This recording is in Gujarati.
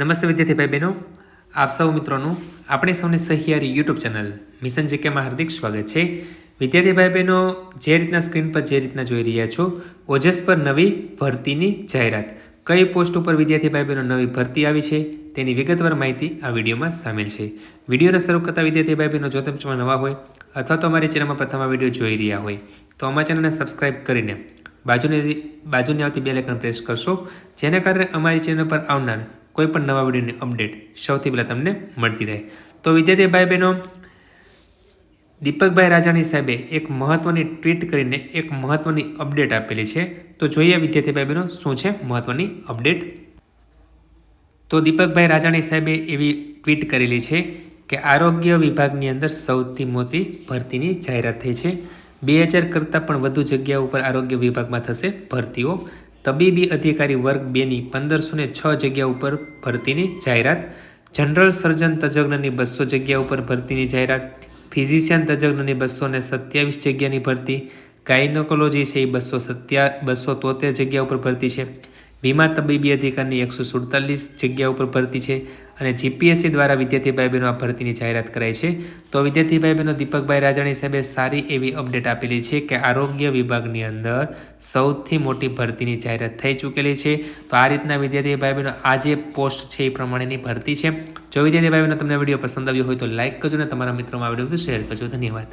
નમસ્તે વિદ્યાર્થી ભાઈ બહેનો આપ સૌ મિત્રોનું આપણે સૌને સહિયારી યુટ્યુબ ચેનલ મિશન જીકેમાં હાર્દિક સ્વાગત છે. વિદ્યાર્થી ભાઈ બહેનો જે રીતના સ્ક્રીન પર જે રીતના જોઈ રહ્યા છો, ઓજસ પર નવી ભરતીની જાહેરાત. કઈ પોસ્ટ ઉપર વિદ્યાર્થી ભાઈ બહેનો નવી ભરતી આવી છે, તેની વિગતવાર માહિતી આ વિડીયોમાં સામેલ છે. વિડીયોને શરૂ કરતા વિદ્યાર્થી ભાઈ બહેનો જો તમે નવા હોય અથવા તો અમારી ચેનલમાં પ્રથમ આ વીડિયો જોઈ રહ્યા હોય, તો અમારા ચેનલને સબસ્ક્રાઇબ કરીને બાજુની બાજુની આવતી બે લેખન પ્રેસ કરશો, જેના કારણે અમારી ચેનલ પર આવનાર કોઈ પણ નવા વિડીયોની અપડેટ સૌથી પહેલાં તમને મળતી રહે. તો વિદ્યાર્થી ભાઈ બહેનો દીપકભાઈ રાજાણી સાહેબે એક મહત્ત્વની ટ્વીટ કરીને એક મહત્ત્વની અપડેટ આપેલી છે. તો જોઈએ વિદ્યાર્થી ભાઈ બહેનો શું છે મહત્ત્વની અપડેટ? તો દીપકભાઈ રાજાણી સાહેબે એવી ટ્વીટ કરેલી છે કે આરોગ્ય વિભાગની અંદર સૌથી મોટી ભરતીની જાહેરાત થઈ છે. બે હજાર કરતાં પણ વધુ જગ્યા ઉપર આરોગ્ય વિભાગમાં થશે ભરતીઓ. તબીબી અધિકારી વર્ગ બેની પંદરસો ને છ જગ્યા ઉપર ભરતીની જાહેરાત. જનરલ સર્જન તજજ્ઞની બસો જગ્યા ઉપર ભરતીની જાહેરાત. ફિઝિશિયન તજજ્ઞની બસો ને સત્યાવીસ જગ્યાની ભરતી. ગાયનોકોલોજી છે એ બસો સત્યા બસો તોતેર જગ્યા ઉપર ભરતી છે. વીમા તબીબી અધિકારની એકસો સુડતાલીસ જગ્યા ઉપર ભરતી છે અને જીપીએસસી દ્વારા વિદ્યાર્થી ભાઈ બહેનો આ ભરતીની જાહેરાત કરાઈ છે. તો વિદ્યાર્થી ભાઈ બહેનો દીપકભાઈ રાજાણી સાહેબે સારી એવી અપડેટ આપેલી છે કે આરોગ્ય વિભાગની અંદર સૌથી મોટી ભરતીની જાહેરાત થઈ ચૂકેલી છે. તો આ રીતના વિદ્યાર્થી ભાઈ બહેનો આ પોસ્ટ છે એ પ્રમાણેની ભરતી છે. જો વિદ્યાર્થી ભાઈ બહેનો તમને વીડિયો પસંદ આવ્યો હોય તો લાઇક કરજો અને તમારા મિત્રોમાં આ વીડિયો શેર કરજો. ધન્યવાદ.